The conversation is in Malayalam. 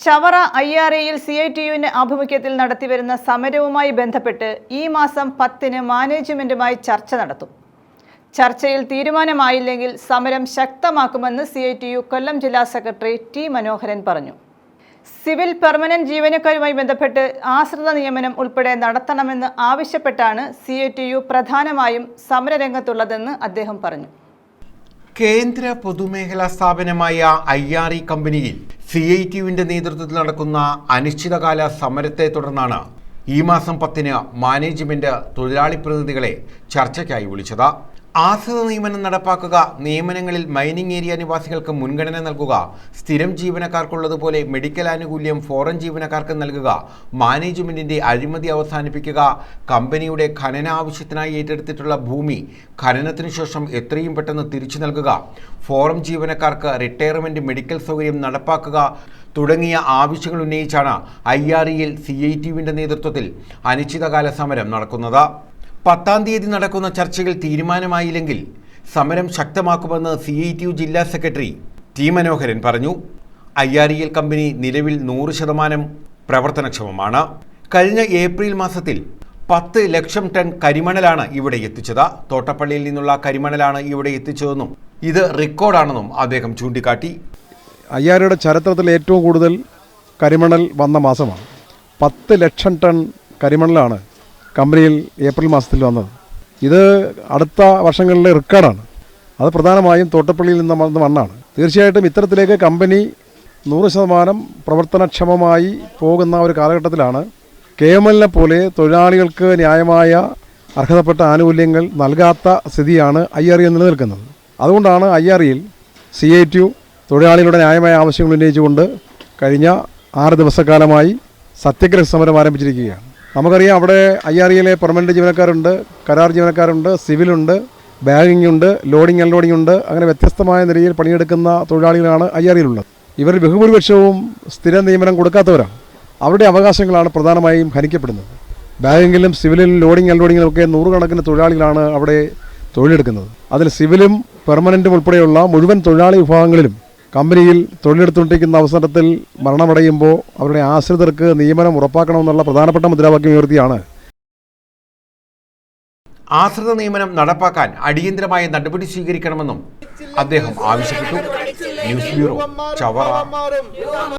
ചവറ ഐ ആർ എയിൽ സി ഐ ടി യുവിന്റെ ആഭിമുഖ്യത്തിൽ നടത്തിവരുന്ന സമരവുമായി ബന്ധപ്പെട്ട് ഈ മാസം പത്തിന് മാനേജ്മെന്റുമായി ചർച്ച നടത്തും. ചർച്ചയിൽ തീരുമാനമായില്ലെങ്കിൽ സമരം ശക്തമാക്കുമെന്ന് C I T U Kollam ജില്ലാ സെക്രട്ടറി ടി മനോഹരൻ പറഞ്ഞു. സിവിൽ പെർമനന്റ് ജീവനക്കാരുമായി ബന്ധപ്പെട്ട് ആശ്രിത നിയമനം ഉൾപ്പെടെ നടത്തണമെന്ന് ആവശ്യപ്പെട്ടാണ് സി ഐ ടി യു പ്രധാനമായും സമരരംഗത്തുള്ളതെന്ന് അദ്ദേഹം പറഞ്ഞു. കേന്ദ്ര പൊതുമേഖലാ സ്ഥാപനമായ ഐ ആർ ഇ കമ്പനിയിൽ സി ഐ ടി യുവിന്റെ നേതൃത്വത്തിൽ നടക്കുന്ന അനിശ്ചിതകാല സമരത്തെ തുടർന്നാണ് ഈ മാസം പത്തിന് മാനേജ്മെന്റ് തൊഴിലാളി പ്രതിനിധികളെ ചർച്ചയ്ക്കായി വിളിച്ചത്. ആശ്രിത നിയമനം നടപ്പാക്കുക നിയമനങ്ങളിൽ മൈനിങ് ഏരിയ നിവാസികൾക്ക് മുൻഗണന നൽകുക സ്ഥിരം ജീവനക്കാർക്കുള്ളതുപോലെ മെഡിക്കൽ ആനുകൂല്യം ഫോറൻ ജീവനക്കാർക്ക് നൽകുക മാനേജ്മെന്റിന്റെ അഴിമതി അവസാനിപ്പിക്കുക കമ്പനിയുടെ ഖനന ആവശ്യത്തിനായി ഏറ്റെടുത്തിട്ടുള്ള ഭൂമി ഖനനത്തിനു ശേഷം എത്രയും പെട്ടെന്ന് തിരിച്ചു നൽകുക ഫോറം ജീവനക്കാർക്ക് റിട്ടയർമെന്റ് മെഡിക്കൽ സൗകര്യം നടപ്പാക്കുക തുടങ്ങിയ ആവശ്യങ്ങൾ ഉന്നയിച്ചാണ് ഐ ആർ ഇയിൽ സി ഐ ടി നേതൃത്വത്തിൽ അനിശ്ചിതകാല സമരം നടക്കുന്നത്. പത്താം തീയതി നടക്കുന്ന ചർച്ചകൾ തീരുമാനമായില്ലെങ്കിൽ സമരം ശക്തമാക്കുമെന്ന് സി ഐ ടി യു ജില്ലാ സെക്രട്ടറി ടി മനോഹരൻ പറഞ്ഞു. I R E L company നിലവിൽ നൂറ് ശതമാനം പ്രവർത്തനക്ഷമമാണ്. കഴിഞ്ഞ ഏപ്രിൽ മാസത്തിൽ പത്ത് ലക്ഷം ടൺ കരിമണലാണ് ഇവിടെ എത്തിച്ചത്. തോട്ടപ്പള്ളിയിൽ നിന്നുള്ള കരിമണലാണ് ഇവിടെ എത്തിച്ചതെന്നും ഇത് റെക്കോർഡാണെന്നും അദ്ദേഹം ചൂണ്ടിക്കാട്ടി. അയ്യാരുടെ ചരിത്രത്തിൽ ഏറ്റവും കൂടുതൽ കരിമണൽ വന്ന മാസമാണ്. പത്ത് ലക്ഷം ടൺ കരിമണലാണ് കമ്പനിയിൽ ഏപ്രിൽ മാസത്തിൽ വന്നത്. ഇത് അടുത്ത വർഷങ്ങളിലെ റെക്കോർഡാണ്. അത് പ്രധാനമായും തോട്ടപ്പള്ളിയിൽ നിന്ന് വന്ന മണ്ണാണ്. തീർച്ചയായിട്ടും ഇത്തരത്തിലേക്ക് കമ്പനി നൂറ് ശതമാനം പ്രവർത്തനക്ഷമമായി പോകുന്ന ഒരു കാലഘട്ടത്തിലാണ് കെ എം എല്ലിനെ പോലെ തൊഴിലാളികൾക്ക് ന്യായമായ അർഹതപ്പെട്ട ആനുകൂല്യങ്ങൾ നൽകാത്ത സ്ഥിതിയാണ് ഐ ആർ ഇ നിലനിൽക്കുന്നത്. അതുകൊണ്ടാണ് ഐ ആർ ഇയിൽ സി ഐ ടി തൊഴിലാളികളുടെ ന്യായമായ ആവശ്യങ്ങൾ ഉന്നയിച്ചുകൊണ്ട് കഴിഞ്ഞ ആറ് ദിവസക്കാലമായി സത്യഗ്രഹ സമരം ആരംഭിച്ചിരിക്കുകയാണ്. നമുക്കറിയാം അവിടെ ഐ ആർ ഇയിലെ പെർമനന്റ് ജീവനക്കാരുണ്ട് കരാർ ജീവനക്കാരുണ്ട് സിവിലുണ്ട് ബാഗിംഗ് ഉണ്ട് ലോഡിംഗ് അൺലോഡിംഗ് ഉണ്ട്. അങ്ങനെ വ്യത്യസ്തമായ നിലയിൽ പണിയെടുക്കുന്ന തൊഴിലാളികളാണ് ഐ ആർ ഇയിലുള്ളത്. ഇവർ ബഹുഭൂരിപക്ഷവും സ്ഥിര നിയമനം കൊടുക്കാത്തവരാണ്. അവരുടെ അവകാശങ്ങളാണ് പ്രധാനമായും ഹനിക്കപ്പെടുന്നത്. ബാങ്കിലും സിവിലിലും ലോഡിംഗ് അൺലോഡിങ്ങിലും ഒക്കെ നൂറുകണക്കിന് തൊഴിലാളികളാണ് അവിടെ തൊഴിലെടുക്കുന്നത്. അതിൽ സിവിലും പെർമനന്റും ഉൾപ്പെടെയുള്ള മുഴുവൻ തൊഴിലാളി വിഭാഗങ്ങളിലും കമ്പനിയിൽ തൊഴിലെടുത്തുകൊണ്ടിരിക്കുന്ന അവസരത്തിൽ മരണമടയുമ്പോൾ അവരുടെ ആശ്രിതർക്ക് നിയമനം ഉറപ്പാക്കണമെന്നുള്ള പ്രധാനപ്പെട്ട മുദ്രാവാക്യം ഉയർത്തിയാണ്. ആശ്രിത നിയമനം നടപ്പാക്കാൻ അടിയന്തരമായ നടപടി സ്വീകരിക്കണമെന്നും അദ്ദേഹം ആവശ്യപ്പെട്ടു. News bureau Chavara.